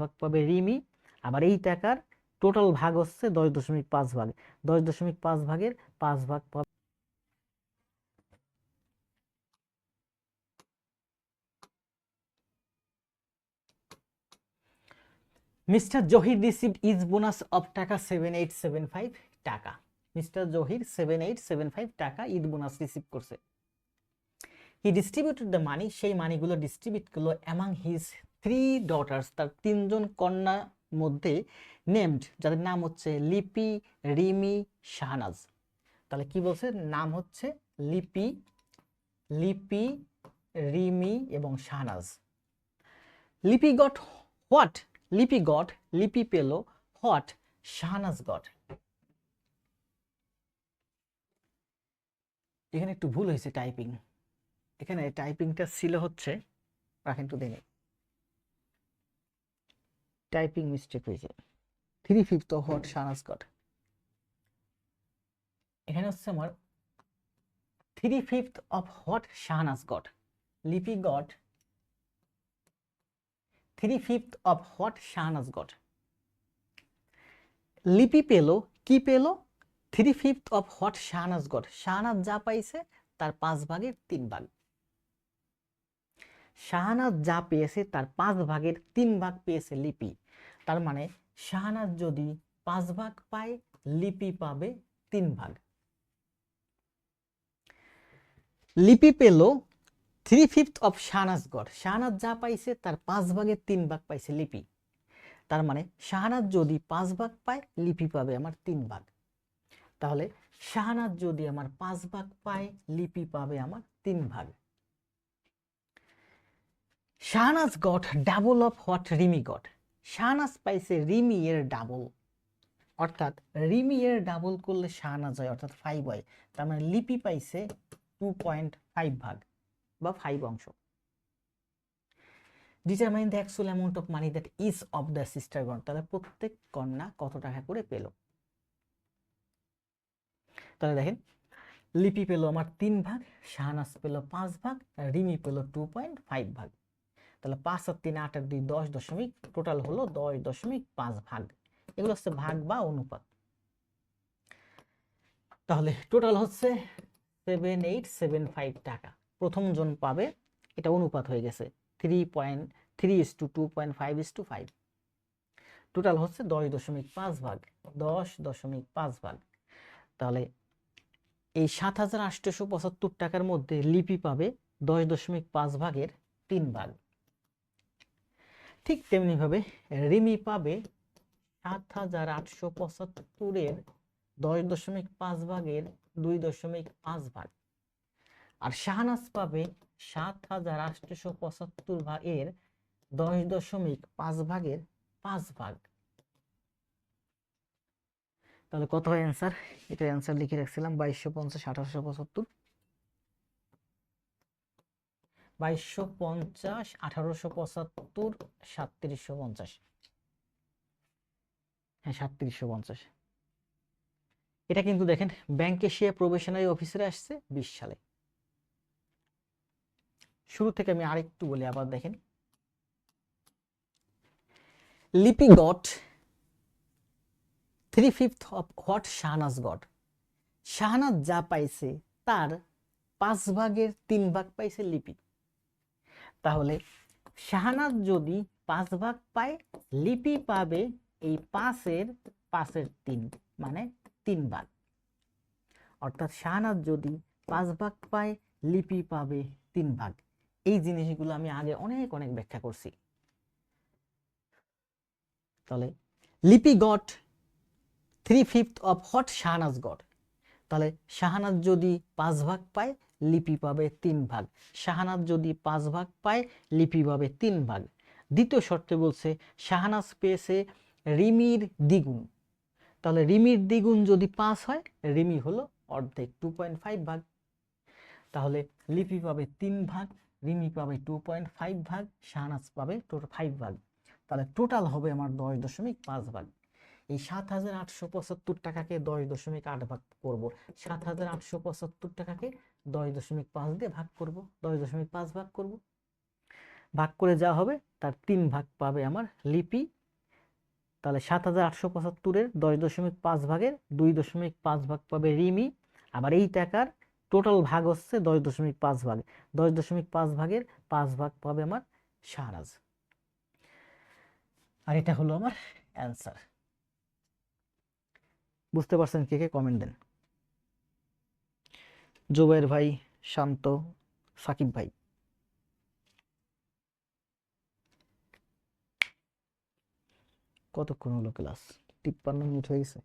ভাগ পাবে রিমি, আবার এই টাকার টোটাল ভাগ হচ্ছে দশ দশমিক পাঁচ ভাগ। দশ দশমিক পাঁচ ভাগের পাঁচ ভাগ পাবে। Mister Zahir received is bonus of taka seven eight seven five taka. Mister Zahir seven eight seven five taka Eid bonus receive করছে। হি ডিস্ট্রিবিউটেড দ্য মানি সেই মানিগুলো ডিস্ট্রিবিউট করল অ্যামাং হিজ থ্রি ডটার্স তার তিনজন কন্যা মধ্যে নেমড যাদের নাম হচ্ছে লিপি, রিমি, শাহনাজ। তাহলে কি বলছে? নাম হচ্ছে লিপি লিপি, রিমি এবং Shahnaz. Lipi got what Lipi got Lipi পেল হোয়াট শাহনাজ গট এখানে একটু ভুল হয়েছে টাইপিং এখানে টাইপিংটা ছিল হচ্ছে, রাখেন একটু দেখে টাইপিং মিস্টেক হয়েছে three fifth of what Shahnaz got এখানে হচ্ছে আমার three fifth of what Shahnaz got Lipi got three fifth of what Shahnaz got Lipi পেল, কি পেল? Three fifth of what Shahnaz got Shahnaz যা পাইছে, তার পাঁচ ভাগের তিন ভাগ। শাহনাজ যা পেয়েছে তার পাঁচ ভাগের তিন ভাগ পেয়েছে লিপি। তার মানে শাহনাজ যদি পাঁচ ভাগ পায়, লিপি পাবে তিন ভাগ। লিপি পেল থ্রি ফিফথ অফ শাহনাজ গড়। শাহনাজ যা পাইছে তার পাঁচ ভাগের তিন ভাগ পাইছে লিপি। তার মানে শাহনাজ যদি পাঁচ ভাগ পায়, লিপি পাবে আমার তিন ভাগ। তাহলে শাহনাজ যদি আমার পাঁচ ভাগ পায়, লিপি পাবে আমার তিন ভাগ। Shahnaz got double of what Rimi got Shahnaz পাইছে রিমি এর ডাবল অর্থাৎ রিমি এর ডাবল করলে শাহনাজ হয়, অর্থাৎ ফাইভ হয়। তার মানে লিপি পাইছে টু পয়েন্ট ফাইভ ভাগ বা ফাইভ অংশ। Determine the actual amount of money that is of the sister গণ তাহলে প্রত্যেক কন্যা কত টাকা করে পেল? তাহলে দেখেন, লিপি পেল আমার তিন ভাগ, শাহনাজ পেল পাঁচ ভাগ রিমি পেল টু পয়েন্ট ফাইভ ভাগ। তাহলে পাঁচ আর তিন আট আর দুই দশ দশমিক টোটাল হলো দশ দশমিক পাঁচ ভাগ। এগুলো হচ্ছে ভাগ বা অনুপাত। তাহলে টোটাল হচ্ছে সেভেন এইট সেভেন ফাইভ টাকা। প্রথম জন পাবে, এটা অনুপাত হয়ে গেছে three point three is to two point five is to five total হচ্ছে দশ দশমিক পাঁচ ভাগ, দশ দশমিক পাঁচ ভাগ। তাহলে এই সাত হাজার আটশোশো পঁচাত্তর টাকার মধ্যে লিপি পাবে দশ দশমিক পাঁচ ভাগের তিন ভাগ। ঠিক তেমনিভাবে রিমি পাবে সাত হাজার আটশো পঁচাত্তরের দশ দশমিক পাঁচ ভাগের দুই দশমিক পাঁচ ভাগ। আর শাহনাজ পাবে সাত হাজার আটশোশো পঁচাত্তর ভাগের দশ দশমিক পাঁচ ভাগের পাঁচ ভাগ। তাহলে কত হয় অ্যান্সার এটা অ্যান্সার লিখে রাখছিলাম বাইশশো পঞ্চাশ আঠারোশো পঁচাত্তর। বাইশশো পঞ্চাশ, আঠারোশো পঁচাত্তর, সাতত্রিশশো পঞ্চাশ। হ্যাঁ সাতত্রিশশো পঞ্চাশ। এটা কিন্তু দেখেন ব্যাংক এশিয়া প্রবেশনারি অফিসারে আসছে বিশ সালে। শুরু থেকে আমি আরেকটু বলি, আবার দেখেন। Lipi got three fifth of what Shahnaz got? Shahnaz যা পাইছে, তার পাঁচ ভাগের তিন ভাগ পাইছে লিপি। তাহলে শাহনাজ যদি পাঁচ ভাগ পায়, লিপি পাবে এই পাঁচের পাঁচের তিন মানে তিন ভাগ। অর্থাৎ শাহনাজ যদি পাঁচ ভাগ পায়, লিপি পাবে তিন ভাগ। এই জিনিসগুলো আমি আগে অনেক অনেক ব্যাখ্যা করছি। তাহলে Lipi got three fifth of what Shahnaz got তাহলে শাহনাজ যদি পাঁচ ভাগ পায়, লিপি পাবে তিন ভাগ। শাহনাজ যদি পাঁচ ভাগ পায়, লিপি পাবে তিন ভাগ। দ্বিতীয় শর্তে বলছে শাহানাজ পেয়েছে রিমির দ্বিগুণ। তাহলে রিমির দ্বিগুণ যদি পাঁচ হয়, রিমি হলো অর্ধেক টু পয়েন্ট ফাইভ ভাগ। তাহলে লিপি পাবে তিন ভাগ, রিমি পাবে টু পয়েন্ট ফাইভ ভাগ শাহনাজ পাবে টোটাল ফাইভ ভাগ। তাহলে টোটাল হবে আমার দশ দশমিক পাঁচ ভাগ। এই সাত হাজার আটশো পঁচাত্তর টাকাকে দশ দশমিক আট ভাগ করব। সাত হাজার আটশো পঁচাত্তর টাকাকে দশ দশমিক পাঁচ দিয়ে ভাগ করব। দশ দশমিক পাঁচ ভাগ করব। ভাগ করে যা হবে তার তিন ভাগ পাবে আমার লিপি। তাহলে সাত হাজার আটশো পঁচাত্তরের দশ দশমিক পাঁচ ভাগের দুই দশমিক পাঁচ ভাগ পাবে রিমি। আবার এই টাকার টোটাল ভাগ হচ্ছে দশ দশমিক পাঁচ ভাগ। দশ দশমিক পাঁচ ভাগের পাঁচ ভাগ পাবে আমার শাহনাজ আর এটা হলো আমার অ্যান্সার। বুঝতে পারছেন কে কে? কমেন্ট দেন। জুবের ভাই, শান্ত, সাকিব ভাই। কতক্ষণ হলো ক্লাস তিপ্পান্ন মিনিট হয়ে গেছে।